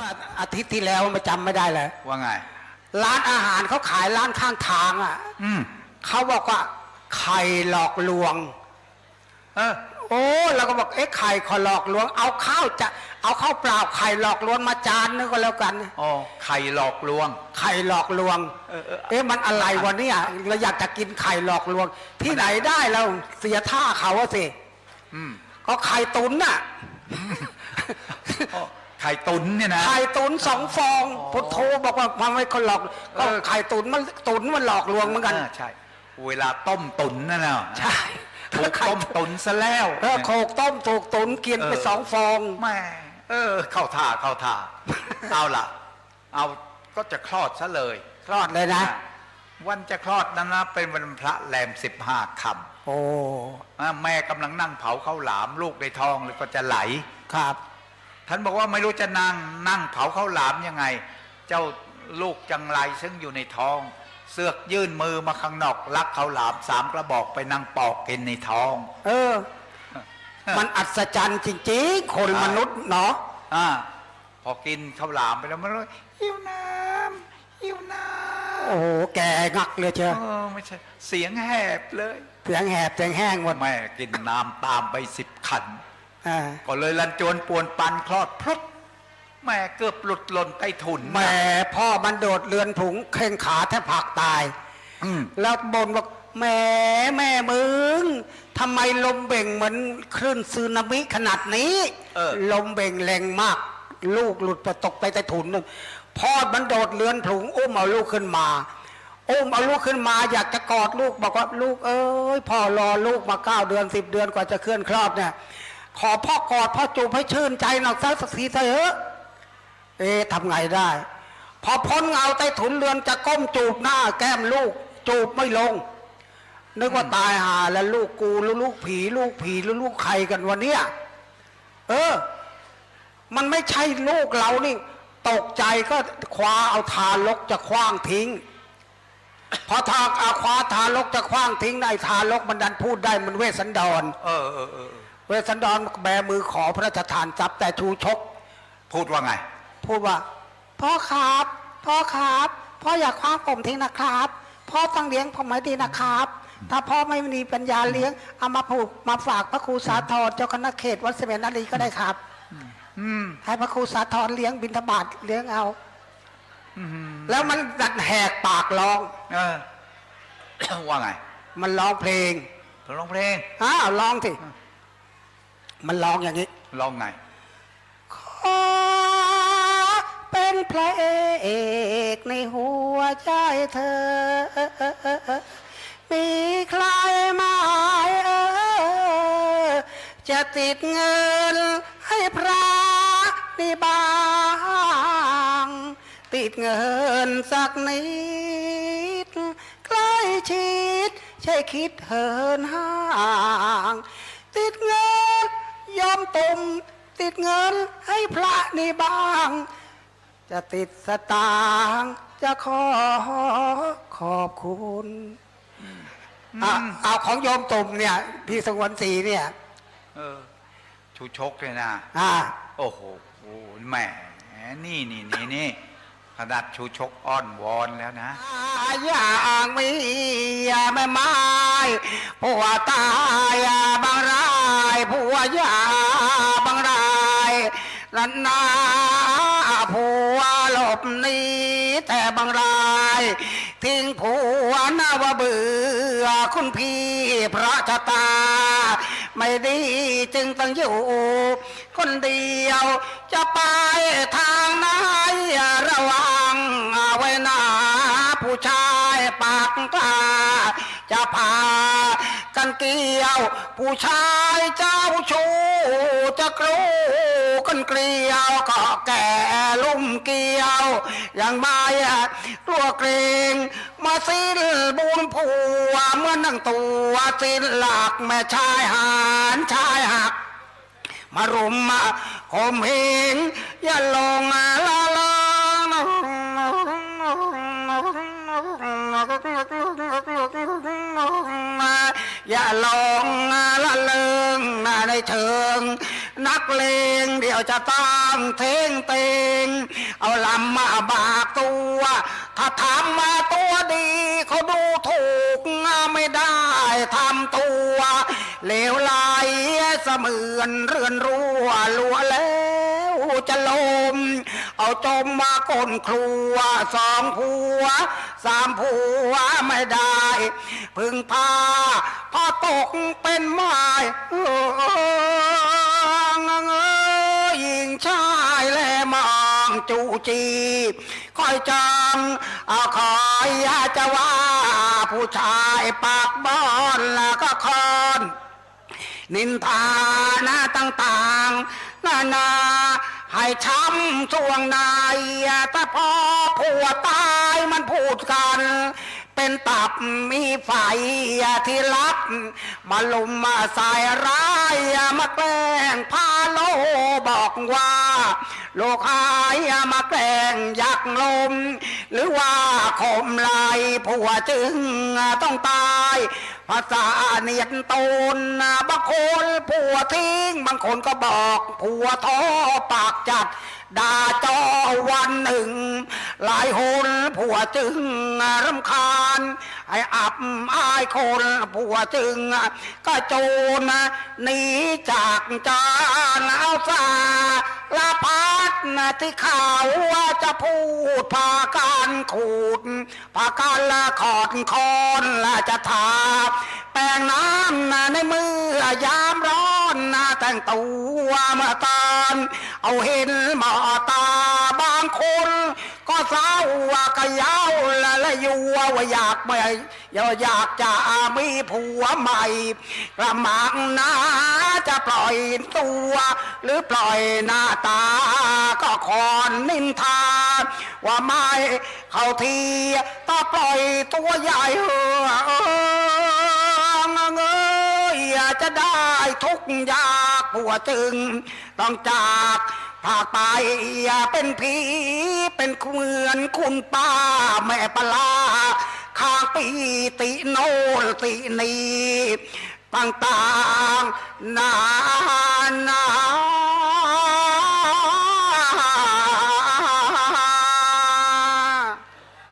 มื่ออาทิตย์ที่แล้วมาจำไม่ได้เลยว่าไง ร้านอาหารเขาขายร้านข้างทางอะอืมเขาบอกว่าไข่หลอกลวง เออ โอ้เราก็บอกเอ๊ะไข่ขอหลอกลวง เอาข้าวจะ เอาข้าวเปล่าไข่หลอกลวงมาจานนึงก็แล้วกัน อ๋อ ไข่หลอกลวง ไข่หลอกลวง เออเออ เอ๊ะมันอะไรวะเนี่ยเราอยากจะกินไข่หลอกลวง ที่ไหนได้เราเสียท่าเขาอะสิอืมก็ไข่ตุนน่ะอ๋อ ไข่ตุนเนี่ยนะ ไข่ตุนสองฟองพุทโธบอกว่ามันไม่คนหลอกเอก็อไข่ตุนมันตุนมันหลอกลวงเหมือนกันใช่ เวลาต้มตุนนั่นน่ะใช่ถูกต้มตุนซะแล้วเออโขกต้มถูกตุนกินไปเออสองฟองแม่เออ เข้าท่าเข้าท่าเอาล่ะ เอาก็จะคลอดซะเลยรอดเลยนะอะวันจะคลอดนั้นนะเป็นวันพระแรมสิบห้าคโอ้ำอะแม่กำลังนั่งเผาข้าวหลามลูกในท้องเลยก็จะไหลครับ ท่านบอกว่าไม่รู้จะนั่งนั่งเผาข้าวหลามยังไง เจ้าลูกจังไรซึ่งอยู่ในท้อง เสือกยื่นมือมาข้างนอกลักข้าวหลามสามกระบอกไปนั่งปอกกินในท้อง เออ มันอัศจรรย์จริงๆคนมนุษย์เนาะอ่าพอกินข้าวหลามไปแล้วมันเลยหิวน้ำหิวน้โอ้โหแกงักเลยเชียวำเออไม่ใช่เสียงแหบเลย เสียงแหบเสียงแห้งหมดแม่กินน้ำตามไปสิบขันอ่า ก็เลยลันจวนปวนปันคลอดพรุดแม่เกือบหลุดหล่นใต้ถุนแหม่พ่อมันโดดเรือนผุงเข่งขาแทบผักตายอืมแล้วบนบอกแหม่แม่มึงทำไมลมเบ่งเหมือนคลื่นซึนามิขนาดนี้เออลมเบ่งแรงมาก ลูกหลุดไปตกไปใต้ถุนนึงพ่อมันโดดเรือนผุงอุ้มเอาลูกขึ้นมาอุ้มเอาลูกขึ้นมาอยากจะกอดลูกบอกว่าลูกเอ้ยพ่อรอลูกมาเก้าเดือนสิบเดือนกว่าจะเคลื่อนคลอดเนี่ย ขอพ่อกอดพ่อจูบให้ชื่นใจหน่อยสักทีเถอะเอ๊ะทำไงได้ พอพ้นเงาใต้ถุนเรือนจะก้มจูบหน้า แก้มลูก จูบไม่ลง นึกว่าตายหาแล้วลูกกูหรือลูกผี ลูกผีหรือลูกใครกันวันเนี้ยเออ มันไม่ใช่ลูกเรานี่ ตกใจก็คว้าเอาทารกจะคว้างทิ้ง พอทาเอาคว้าทารกจะคว้างทิ้งในทารกมันดันพูดได้มันเวสสันดร เออเออเออเวสสันดรแบมือขอพระราชทานทรัพย์แต่ชูชก พูดว่าไง พูดว่า พ่อครับ พ่อครับ พ่ออยากคว้าผมทิ้งนะครับ พ่อต้องเลี้ยงผมให้ดีนะครับ ถ้าพ่อไม่มีปัญญาเลี้ยงเอามาผูกมาฝากพระครูสาธรเจ้าคณะเขตวัดเสมียนนารีก็ได้ครับอืมให้พระครูสาธรเลี้ยงบิณฑบาตเลี้ยงเอาอืม แล้วมันดันแหกปากร้องเออว่าไง มันร้องเพลงเธอร้องเพลงอ้าวร้องสิมันร้องอย่างนี้ร้องไงขอเป็นพระเอกในหัวใจเธอ มีใครไหมาเออจะติดเงินให้พระนี่บาง ติดเงินสักนิด ใกล้ชิด ใช่คิดเหินห่าง ติดเงินยอมตุ่มติดเงินให้พระนี่บ้าง จะติดสตางค์จะขอขอบคุณอะเอาของโยมตุ่มเนี่ย พี่สงวนศรีเนี่ย เออ ชูชกเลยนะ อ่า โอ้โหโอ้โหแหมนี่นี่นี่นี่ ขนาดชูชกอ้อนวอนแล้วนะอย่างมีแม่ไม้ผัวตายบางรายผัวยาบางรายนันนาผัวหลบหนีแต่บางรายทิ้งผัวนาวาเบื่อคุณพี่พระชะตา ไม่ดีจึงต้องอยู่ คนเดียวจะไปทางไหนระวังเอาไว้นะผู้ชายปากกล้าจะพาก เกี่ยว ผู้ชายเจ้าชู้จะกรูกันเกลียวก็แก่ลุ่มเกี่ยว อย่างไม่กลัวเกรงมาสิ้นบุญผัวเมื่อนั่งตัวสิ้นหลักแม่ชายหานชายหัก มารุมมาข่มเหงอย่าลงละละ อย่าลงละเลิงในเชิง นักเลงเดี๋ยวจะตั้งเทงเตง เอาลำมาบากตัว ถ้าทำมาตัวดีเขาดูถูกไม่ได้ทำตัวเลวไหลเสมือนเรือนรั่วลัวแล้วจะลม เอาจมมาก้นครัวสองผัวสามผัวไม่ได้ พึ่งพาพอตกเป็นไม้เออเงยิงชายแลมองจูจีคอยจังเอาคอยอยาจะว่า ผู้ชายปากบอนแล้วก็คอนนินทาหน้าต่างๆนานา ให้ช้ำช่วงในแต่พอผัวตายมันพูดกัน เป็นตับมีไฟที่รับ มาลุมมาใส่ร้ายมาแกล้งพาโลบอกว่า โลกหายมาแกล้งยักลม หรือว่าข่มลายผัวจึงต้องตายภาษาเนียนตนบางคนผัวทิ้ง บางคนก็บอกผัวท้อปากจัด ด่าจอวันหนึ่ง หลายหนผัวจึงรำคาญให้อับอายคนผัวจึงก็โจรหนีจากจานเอาซาลาพัดที่ข่าวว่าจะพูดพาการขูดพาการละขอดคอนละจะทา แป้งน้ำในมือยามร้อนแต่งตัวมาตานเอาเห็นหมาตาบางคน ก็เศร้าว่าก็ยาวและละอยู่ว่าอยากไม่อยากอยากจะมีผัวใหม่กระมังนะจะปล่อยตัว หรือปล่อยหน้าตา ก็คอนนินทา ว่าไม่เขาทีต้องปล่อยตัวใหญ่เออเออเงยอยากจะได้ทุกอยากผัวจึงต้องจาก ภาคไปอย่าเป็นผีเป็นเหมือนคุณป้าแม่ปลาข้างปีติโนนตินีต่างๆนานา